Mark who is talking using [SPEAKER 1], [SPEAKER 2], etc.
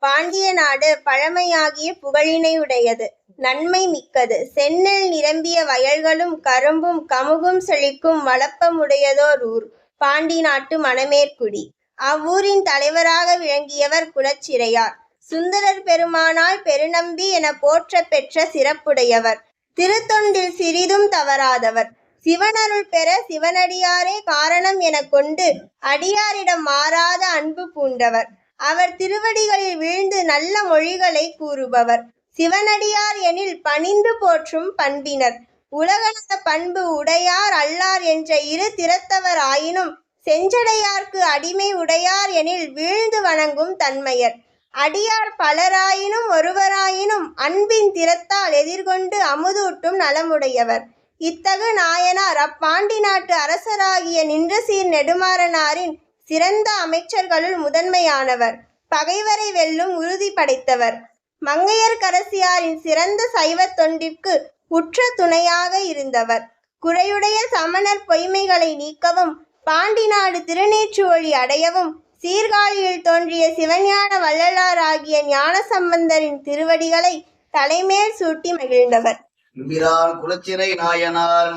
[SPEAKER 1] பாண்டிய நாடு பழமையாகிய புகழினையுடையது. நன்மை மிக்கது. செந்நெல் நிரம்பிய வயல்களும் கரும்பும் கமுகும் செழிக்கும் வளப்பமுடையதோர் ஊர். பாண்டி நாட்டு மணமேற்குடி. அவ்வூரின் தலைவராக விளங்கியவர் குலச்சிறையார். சுந்தரர் பெருமானால் பெருநம்பி என போற்ற பெற்ற சிறப்புடையவர். திருத்தொண்டில் சிறிதும் தவறாதவர். சிவனருள் பெற சிவனடியாரே காரணம் என கொண்டு அடியாரிடம் மாறாத அன்பு பூண்டவர். அவர் திருவடிகளில் வீழ்ந்து நல்ல மொழிகளை கூறுபவர். சிவனடியார் எனில் பணிந்து போற்றும் பண்பினர். உலகநல பண்பு உடையார் அல்லார் என்ற இரு திறத்தவர் ஆயினும் செஞ்சடையார்க்கு அடிமை உடையார் எனில் வீழ்ந்து வணங்கும் தன்மையர். அடியார் பலராயினும் ஒருவராயினும் அன்பின் திறத்தால் எதிர்கொண்டு அமுதூட்டும் நலமுடையவர். இத்தகு நாயனார் அப்பாண்டி நாட்டு அரசராகிய நின்றசீர் நெடுமாறனாரின் சிறந்த அமைச்சர்களுள் முதன்மையானவர். பகைவரை வெல்லும் உறுதி படைத்தவர். மங்கையர்க்கரசியாரின் சிறந்த சைவத் தொண்டிற்கு உற்ற துணையாக இருந்தவர். குறையுடைய சமணர் பொய்மைகளை நீக்கவும் பாண்டி நாடு திருநீற்றுவழி அடையவும் சீர்காழியில் தோன்றிய சிவஞான வள்ளலார் ஆகிய ஞானசம்பந்தரின் திருவடிகளை தலைமேல் சூட்டி மகிழ்ந்தவர்.
[SPEAKER 2] குலச்சிறை நாயனார்